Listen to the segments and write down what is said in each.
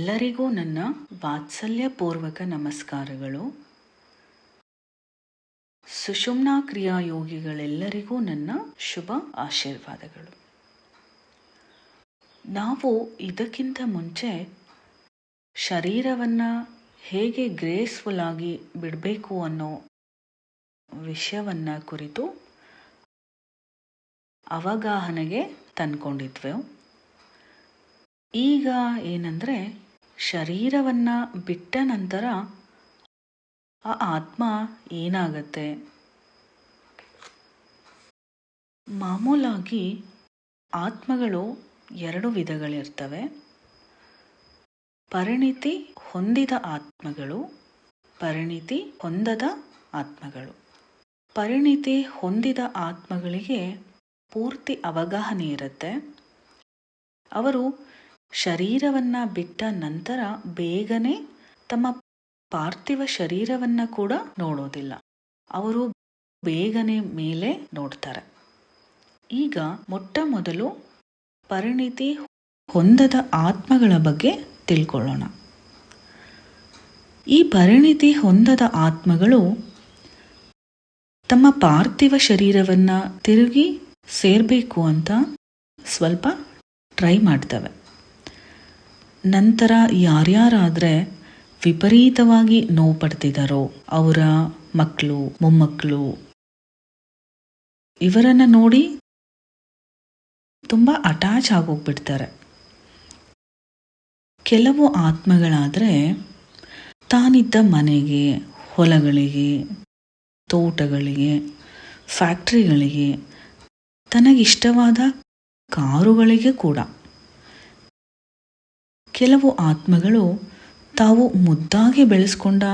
ಎಲ್ಲರಿಗೂ ನನ್ನ ವಾತ್ಸಲ್ಯಪೂರ್ವಕ ನಮಸ್ಕಾರಗಳು. ಸುಷುಮ್ನಾ ಕ್ರಿಯಾ ಯೋಗಿಗಳೆಲ್ಲರಿಗೂ ನನ್ನ ಶುಭ ಆಶೀರ್ವಾದಗಳು. ನಾವು ಇದಕ್ಕಿಂತ ಮುಂಚೆ ಶರೀರವನ್ನು ಹೇಗೆ ಗ್ರೇಸ್ಫುಲ್ ಆಗಿ ಬಿಡಬೇಕು ಅನ್ನೋ ವಿಷಯವನ್ನು ಕುರಿತು ಅವಗಾಹನೆಗೆ ತಂದ್ಕೊಂಡಿದ್ವಿ. ಈಗ ಏನಂದರೆ ಶರೀರವನ್ನು ಬಿಟ್ಟ ನಂತರ ಆ ಆತ್ಮ ಏನಾಗತ್ತೆ? ಮಾಮೂಲಾಗಿ ಆತ್ಮಗಳು ಎರಡು ವಿಧಗಳಿರ್ತವೆ. ಪರಿಣಿತಿ ಹೊಂದಿದ ಆತ್ಮಗಳು, ಪರಿಣಿತಿ ಹೊಂದದ ಆತ್ಮಗಳು. ಪರಿಣಿತಿ ಹೊಂದಿದ ಆತ್ಮಗಳಿಗೆ ಪೂರ್ತಿ ಅವಗಾಹನೆ ಇರುತ್ತೆ. ಅವರು ಶರೀರವನ್ನು ಬಿಟ್ಟ ನಂತರ ಬೇಗನೆ ತಮ್ಮ ಪಾರ್ಥಿವ ಶರೀರವನ್ನು ಕೂಡ ನೋಡೋದಿಲ್ಲ. ಅವರು ಬೇಗನೆ ಮೇಲೆ ನೋಡ್ತಾರೆ. ಈಗ ಮೊಟ್ಟ ಮೊದಲು ಪರಿಣಿತಿ ಹೊಂದದ ಆತ್ಮಗಳ ಬಗ್ಗೆ ತಿಳ್ಕೊಳ್ಳೋಣ. ಈ ಪರಿಣಿತಿ ಹೊಂದದ ಆತ್ಮಗಳು ತಮ್ಮ ಪಾರ್ಥಿವ ಶರೀರವನ್ನು ತಿರುಗಿ ಸೇರಬೇಕು ಅಂತ ಸ್ವಲ್ಪ ಟ್ರೈ ಮಾಡ್ತವೆ. ನಂತರ ಯಾರ್ಯಾರಾದರೆ ವಿಪರೀತವಾಗಿ ನೋವು ಪಡ್ತಿದ್ದಾರೋ ಅವರ ಮಕ್ಕಳು ಮೊಮ್ಮಕ್ಕಳು ಇವರನ್ನು ನೋಡಿ ತುಂಬ ಅಟ್ಯಾಚ್ ಆಗೋಗ್ಬಿಡ್ತಾರೆ. ಕೆಲವು ಆತ್ಮಗಳಾದರೆ ತಾನಿದ್ದ ಮನೆಗೆ, ಹೊಲಗಳಿಗೆ, ತೋಟಗಳಿಗೆ ಫ್ಯಾಕ್ಟ್ರಿಗಳಿಗೆ ತನಗಿಷ್ಟವಾದ ಕಾರುಗಳಿಗೆ ಕೂಡ. ಕೆಲವು ಆತ್ಮಗಳು ತಾವು ಮುದ್ದಾಗಿ ಬೆಳೆಸ್ಕೊಂಡ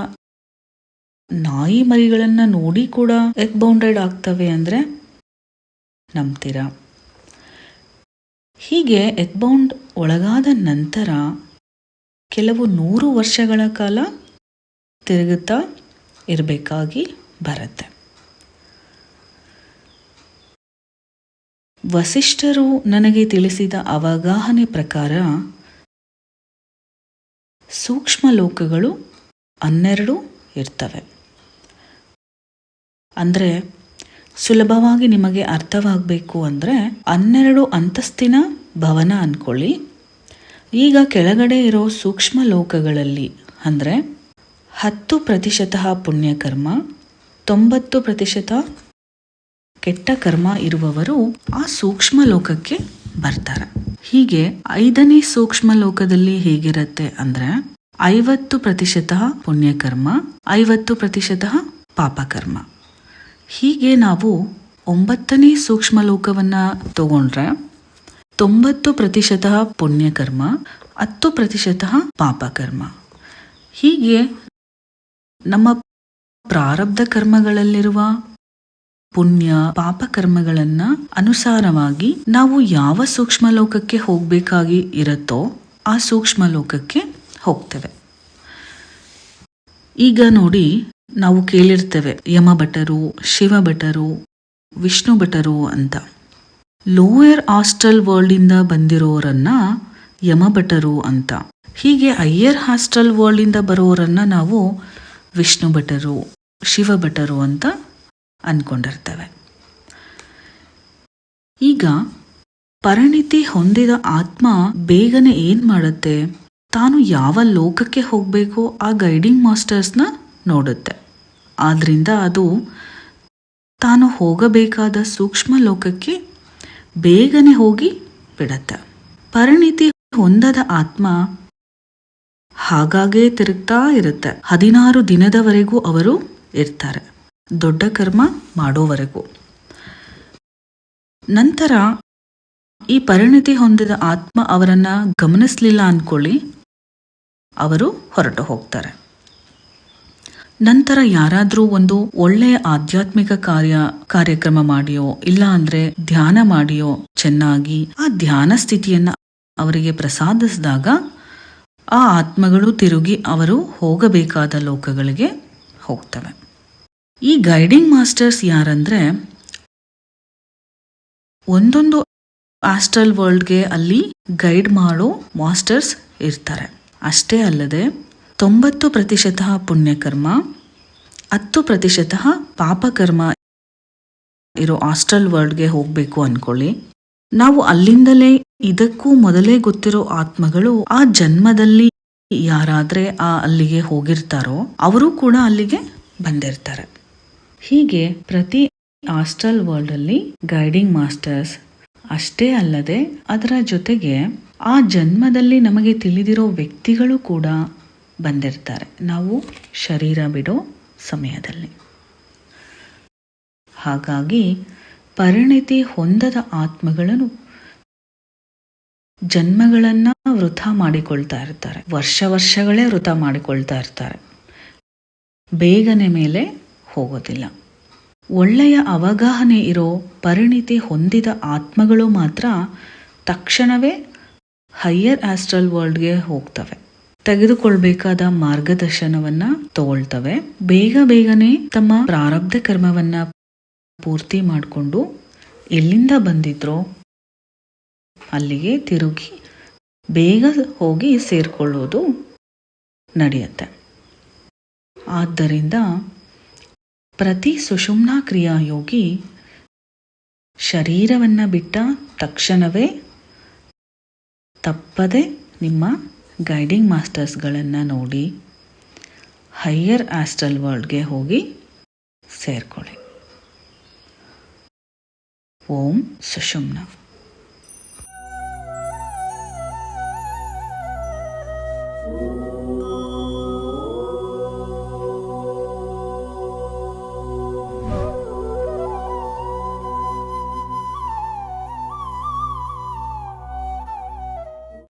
ನಾಯಿ ಮರಿಗಳನ್ನು ನೋಡಿ ಕೂಡ ಎಗ್ ಬೌಂಡೆಡ್ ಆಗ್ತವೆ ಅಂದರೆ ನಂಬ್ತೀರ? ಹೀಗೆ ಎಗ್ ಬೌಂಡ್ ಒಳಗಾದ ನಂತರ ಕೆಲವು ನೂರು ವರ್ಷಗಳ ಕಾಲ ತಿರುಗುತ್ತಾ ಇರಬೇಕಾಗಿ ಬರುತ್ತೆ. ವಸಿಷ್ಠರು ನನಗೆ ತಿಳಿಸಿದ ಅವಗಾಹನೆ ಪ್ರಕಾರ ಸೂಕ್ಷ್ಮ ಲೋಕಗಳು ಹನ್ನೆರಡು ಇರ್ತವೆ. ಅಂದರೆ ಸುಲಭವಾಗಿ ನಿಮಗೆ ಅರ್ಥವಾಗಬೇಕು ಅಂದರೆ ಹನ್ನೆರಡು ಅಂತಸ್ತಿನ ಭವನ ಅಂದ್ಕೊಳ್ಳಿ ಈಗ ಕೆಳಗಡೆ ಇರೋ ಸೂಕ್ಷ್ಮ ಲೋಕಗಳಲ್ಲಿ ಅಂದರೆ ಹತ್ತು ಪ್ರತಿಶತ ಪುಣ್ಯಕರ್ಮ, ತೊಂಬತ್ತು ಪ್ರತಿಶತ ಕೆಟ್ಟ ಕರ್ಮ ಇರುವವರು ಆ ಸೂಕ್ಷ್ಮ ಲೋಕಕ್ಕೆ ಬರ್ತಾರೆ. ಹೀಗೆ ಐದನೇ ಸೂಕ್ಷ್ಮ ಲೋಕದಲ್ಲಿ ಹೇಗಿರುತ್ತೆ ಅಂದ್ರೆ ಐವತ್ತು ಪ್ರತಿಶತ ಪುಣ್ಯಕರ್ಮ, ಐವತ್ತು ಪ್ರತಿಶತ ಪಾಪಕರ್ಮ. ಹೀಗೆ ನಾವು ಒಂಬತ್ತನೇ ಸೂಕ್ಷ್ಮ ಲೋಕವನ್ನ ತಗೊಂಡ್ರೆ ತೊಂಬತ್ತು ಪ್ರತಿಶತ ಪುಣ್ಯಕರ್ಮ, ಹತ್ತು ಪ್ರತಿಶತ ಪಾಪಕರ್ಮ. ಹೀಗೆ ನಮ್ಮ ಪ್ರಾರಬ್ಧ ಕರ್ಮಗಳಲ್ಲಿರುವ ಪುಣ್ಯ ಪಾಪಕರ್ಮಗಳನ್ನ ಅನುಸಾರವಾಗಿ ನಾವು ಯಾವ ಸೂಕ್ಷ್ಮ ಲೋಕಕ್ಕೆ ಹೋಗಬೇಕಾಗಿ ಇರುತ್ತೋ ಆ ಸೂಕ್ಷ್ಮ ಲೋಕಕ್ಕೆ ಹೋಗ್ತೇವೆ. ಈಗ ನೋಡಿ ನಾವು ಕೇಳಿರ್ತೇವೆ, ಯಮ ಭಟರು, ಶಿವ ಭಟರು, ವಿಷ್ಣು ಭಟರು ಅಂತ. ಲೋಯರ್ ಹಾಸ್ಟೆಲ್ ವರ್ಲ್ಡ್ ಇಂದ ಬಂದಿರೋರನ್ನ ಯಮ ಭಟರು ಅಂತ. ಹೀಗೆ ಅಯ್ಯರ್ ಹಾಸ್ಟೆಲ್ ವರ್ಲ್ಡ್ ಇಂದ ಬರೋರನ್ನ ನಾವು ವಿಷ್ಣು ಭಟರು, ಶಿವ ಭಟರು ಅಂತ ಅಂದ್ಕೊಂಡಿರ್ತೇವೆ. ಈಗ ಪರಿಣಿತಿ ಹೊಂದಿದ ಆತ್ಮ ಬೇಗನೆ ಏನ್ ಮಾಡುತ್ತೆ? ತಾನು ಯಾವ ಲೋಕಕ್ಕೆ ಹೋಗಬೇಕು ಆ ಗೈಡಿಂಗ್ ಮಾಸ್ಟರ್ಸ್ನ ನೋಡುತ್ತೆ. ಆದ್ರಿಂದ ಅದು ತಾನು ಹೋಗಬೇಕಾದ ಸೂಕ್ಷ್ಮ ಲೋಕಕ್ಕೆ ಬೇಗನೆ ಹೋಗಿ ಬಿಡತ್ತೆ. ಪರಿಣಿತಿ ಹೊಂದದ ಆತ್ಮ ಹಾಗಾಗೇ ತಿರುಗ್ತಾ ಇರುತ್ತೆ. ಹದಿನಾರು ದಿನದವರೆಗೂ ಅವರು ಇರ್ತಾರೆ. ದೊಡ್ಡ ಕರ್ಮ ಮಾಡೋವರೆಗೂ. ನಂತರ ಈ ಪರಿಣಿತಿ ಹೊಂದಿದ ಆತ್ಮ ಅವರನ್ನು ಗಮನಿಸಲಿಲ್ಲ ಅನ್ಕೊಳ್ಳಿ. ಅವರು ಹೊರಟು ಹೋಗ್ತಾರೆ. ನಂತರ ಯಾರಾದರೂ ಒಂದು ಒಳ್ಳೆಯ ಆಧ್ಯಾತ್ಮಿಕ ಕಾರ್ಯ, ಕಾರ್ಯಕ್ರಮ ಮಾಡಿಯೋ, ಇಲ್ಲ ಅಂದ್ರೆ ಧ್ಯಾನ ಮಾಡಿಯೋ, ಚೆನ್ನಾಗಿ ಆ ಧ್ಯಾನ ಸ್ಥಿತಿಯನ್ನು ಅವರಿಗೆ ಪ್ರಸಾದಿಸಿದಾಗ ಆ ಆತ್ಮಗಳು ತಿರುಗಿ ಅವರು ಹೋಗಬೇಕಾದ ಲೋಕಗಳಿಗೆ ಹೋಗ್ತವೆ. ಈ ಗೈಡಿಂಗ್ ಮಾಸ್ಟರ್ಸ್ ಯಾರಂದ್ರೆ ಒಂದೊಂದು ಆಸ್ಟ್ರಲ್ ವರ್ಲ್ಡ್ಗೆ ಅಲ್ಲಿ ಗೈಡ್ ಮಾಡೋ ಮಾಸ್ಟರ್ಸ್ ಇರ್ತಾರೆ. ಅಷ್ಟೇ ಅಲ್ಲದೆ ತೊಂಬತ್ತು ಪ್ರತಿಶತ ಪುಣ್ಯಕರ್ಮ, ಹತ್ತು ಪ್ರತಿಶತ ಪಾಪಕರ್ಮ ಇರೋ ಆಸ್ಟ್ರಲ್ ವರ್ಲ್ಡ್ಗೆ ಹೋಗಬೇಕು ಅನ್ಕೊಳ್ಳಿ. ನಾವು ಅಲ್ಲಿಂದಲೇ ಇದಕ್ಕೂ ಮೊದಲೇ ಗೊತ್ತಿರೋ ಆತ್ಮಗಳು ಆ ಜನ್ಮದಲ್ಲಿ ಯಾರಾದ್ರೆ ಆ ಅಲ್ಲಿಗೆ ಹೋಗಿರ್ತಾರೋ, ಅವರು ಕೂಡ ಅಲ್ಲಿಗೆ ಬಂದಿರ್ತಾರೆ. ಹೀಗೆ ಪ್ರತಿ ಹಾಸ್ಟೆಲ್ ವರ್ಲ್ಡ್ ಅಲ್ಲಿ ಗೈಡಿಂಗ್ ಮಾಸ್ಟರ್ಸ್ ಅಷ್ಟೇ ಅಲ್ಲದೆ ಅದರ ಜೊತೆಗೆ ಆ ಜನ್ಮದಲ್ಲಿ ನಮಗೆ ತಿಳಿದಿರೋ ವ್ಯಕ್ತಿಗಳು ಕೂಡ ಬಂದಿರ್ತಾರೆ. ನಾವು ಶರೀರ ಬಿಡೋ ಸಮಯದಲ್ಲಿ. ಹಾಗಾಗಿ ಪರಿಣಿತಿ ಹೊಂದದ ಆತ್ಮಗಳನ್ನು ಜನ್ಮಗಳನ್ನು ವೃಥ ಮಾಡಿಕೊಳ್ತಾ ಇರ್ತಾರೆ. ವರ್ಷ ವರ್ಷಗಳೇ ವೃಥ ಮಾಡಿಕೊಳ್ತಾ ಇರ್ತಾರೆ. ಬೇಗನೆ ಮೇಲೆ ಹೋಗೋದಿಲ್ಲ ಒಳ್ಳೆಯ ಅವಗಾಹನೆ ಇರೋ ಪರಿಣಿತಿ ಹೊಂದಿದ ಆತ್ಮಗಳು ಮಾತ್ರ ತಕ್ಷಣವೇ ಹೈಯರ್ ಆಸ್ಟ್ರಲ್ ವರ್ಲ್ಡ್ಗೆ ಹೋಗ್ತವೆ. ತೆಗೆದುಕೊಳ್ಬೇಕಾದ ಮಾರ್ಗದರ್ಶನವನ್ನ ತಗೊಳ್ತವೆ. ಬೇಗ ಬೇಗನೆ ತಮ್ಮ ಪ್ರಾರಬ್ಧ ಕರ್ಮವನ್ನ ಪೂರ್ತಿ ಮಾಡಿಕೊಂಡು ಎಲ್ಲಿಂದ ಬಂದಿದ್ರೋ ಅಲ್ಲಿಗೆ ತಿರುಗಿ ಬೇಗ ಹೋಗಿ ಸೇರ್ಕೊಳ್ಳೋದು ನಡೆಯುತ್ತೆ. ಆದ್ದರಿಂದ ಪ್ರತಿ ಸುಷುಮ್ನಾ ಕ್ರಿಯಾಯೋಗಿ ಶರೀರವನ್ನು ಬಿಟ್ಟ ತಕ್ಷಣವೇ ತಪ್ಪದೆ ನಿಮ್ಮ ಗೈಡಿಂಗ್ ಮಾಸ್ಟರ್ಸ್ಗಳನ್ನು ನೋಡಿ ಹೈಯರ್ ಆಸ್ಟ್ರಲ್ ವರ್ಲ್ಡ್ಗೆ ಹೋಗಿ ಸೇರ್ಕೊಳ್ಳಿ. ಓಂ ಸುಷುಮ್ನ.